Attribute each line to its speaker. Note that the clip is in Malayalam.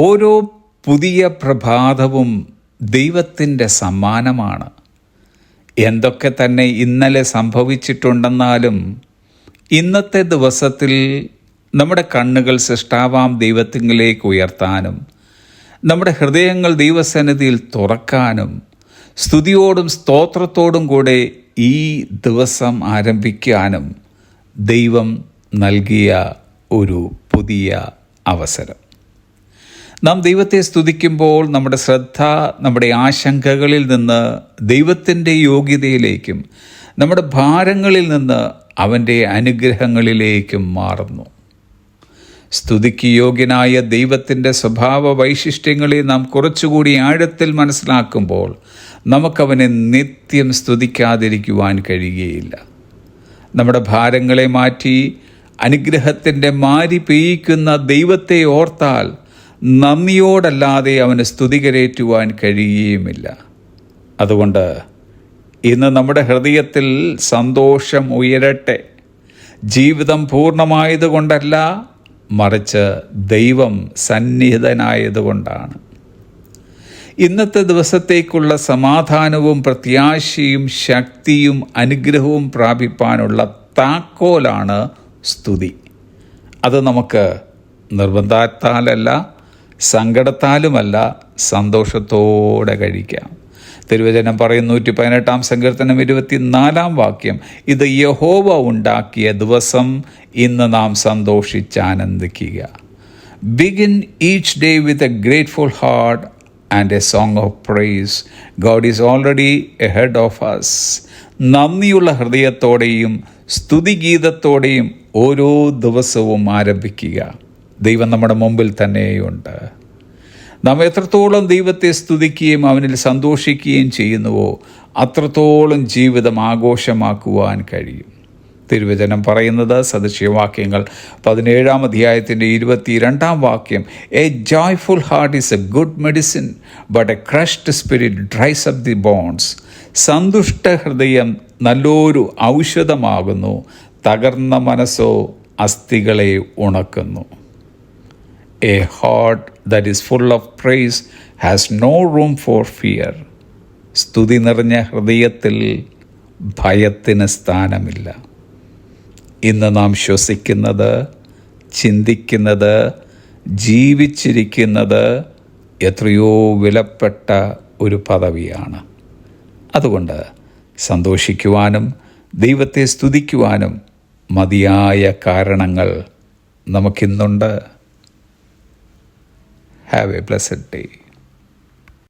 Speaker 1: ഓരോ പുതിയ പ്രഭാതവും ദൈവത്തിന്റെ സമ്മാനമാണ്. എന്തൊക്കെ തന്നെ ഇന്നലെ സംഭവിച്ചിട്ടുണ്ടെന്നാലും ഇന്നത്തെ ദിവസത്തിൽ നമ്മുടെ കണ്ണുകൾ സൃഷ്ടാവാം ദൈവത്തിങ്കിലേക്ക് ഉയർത്താനും നമ്മുടെ ഹൃദയങ്ങൾ ദൈവസന്നിധിയിൽ തുറക്കാനും സ്തുതിയോടും സ്തോത്രത്തോടും കൂടെ ഈ ദിവസം ആരംഭിക്കാനും ദൈവം നൽകിയ ഒരു പുതിയ അവസരം. നാം ദൈവത്തെ സ്തുതിക്കുമ്പോൾ നമ്മുടെ ശ്രദ്ധ നമ്മുടെ ആശങ്കകളിൽ നിന്ന് ദൈവത്തിന്റെ യോഗ്യതയിലേക്കും നമ്മുടെ ഭാരങ്ങളിൽ നിന്ന് അവന്റെ അനുഗ്രഹങ്ങളിലേക്കും മാറുന്നു. സ്തുതിക്ക് യോഗ്യനായ ദൈവത്തിന്റെ സ്വഭാവ വൈശിഷ്ട്യങ്ങളെ നാം കുറച്ചുകൂടി ആഴത്തിൽ മനസ്സിലാക്കുമ്പോൾ നമുക്കവനെ നിത്യം സ്തുതിക്കാതിരിക്കുവാൻ കഴിയുകയില്ല. നമ്മുടെ ഭാരങ്ങളെ മാറ്റി അനുഗ്രഹത്തിന്റെ മാരി പെയ്യിക്കുന്ന ദൈവത്തെ ഓർത്താൽ നന്ദിയോടല്ലാതെ അവന് സ്തുതി കരേറ്റുവാൻ കഴിയുകയുമില്ല. അതുകൊണ്ട് ഇന്ന് നമ്മുടെ ഹൃദയത്തിൽ സന്തോഷം ഉയരട്ടെ. ജീവിതം പൂർണമായതുകൊണ്ടല്ല മറിച്ച് ദൈവം സന്നിഹിതനായതുകൊണ്ടാണ്. ഇന്നത്തെ ദിവസത്തേക്കുള്ള സമാധാനവും പ്രത്യാശയും ശക്തിയും അനുഗ്രഹവും പ്രാപിപ്പാനുള്ള താക്കോലാണ് സ്തുതി. അത് നമുക്ക് നിർബന്ധത്താലല്ല സങ്കടത്താലുമല്ല സന്തോഷത്തോടെ കഴിക്കാം. തിരുവചനം പറയും നൂറ്റി പതിനെട്ടാം സങ്കീർത്തനം ഇരുപത്തിനാലാം വാക്യം ഇത് യഹോവ ഉണ്ടാക്കിയ ദിവസം ഇന്ന് നാം സന്തോഷിച്ചാനന്ദിക്കുക. Begin each day with a grateful heart and a song of praise God is already ahead of us നന്ദിയുള്ള ഹൃദയത്തോടെയും സ്തുതിഗീതത്തോടെയും ഓരോ ദിവസവും ആരംഭിക്കുക. ദൈവം നമ്മുടെ മുമ്പിൽ തന്നെയുണ്ട്. നാം എത്രത്തോളം ദൈവത്തെ സ്തുതിക്കുകയും അവനിൽ സന്തോഷിക്കുകയും ചെയ്യുന്നുവോ അത്രത്തോളം ജീവിതം ആഘോഷമാക്കുവാൻ കഴിയും. തിരുവചനം പറയുന്നത് സദൃശ്യവാക്യങ്ങൾ പതിനേഴാം അധ്യായത്തിന്റെ ഇരുപത്തിരണ്ടാം വാക്യം a joyful heart is a good medicine but a crushed spirit dries up the bones സന്തുഷ്ട ഹൃദയം നല്ലൊരു ഔഷധമാകുന്നു തകർന്ന മനസ്സോ അസ്ഥികളെ ഉണക്കുന്നു. A heart that is full of praise has no room for fear സ്തുതി നിറഞ്ഞ ഹൃദയത്തിൽ ഭയത്തിന് സ്ഥാനമില്ല. ഇന്ന് നാം ശ്വസിക്കുന്നത് ചിന്തിക്കുന്നത് ജീവിച്ചിരിക്കുന്നത് എത്രയോ വിലപ്പെട്ട ഒരു പദവിയാണ്. അതുകൊണ്ട് സന്തോഷിക്കുവാനും ദൈവത്തെ സ്തുതിക്കുവാനും മതിയായ കാരണങ്ങൾ നമുക്കിന്നുണ്ട്. Have a blessed day.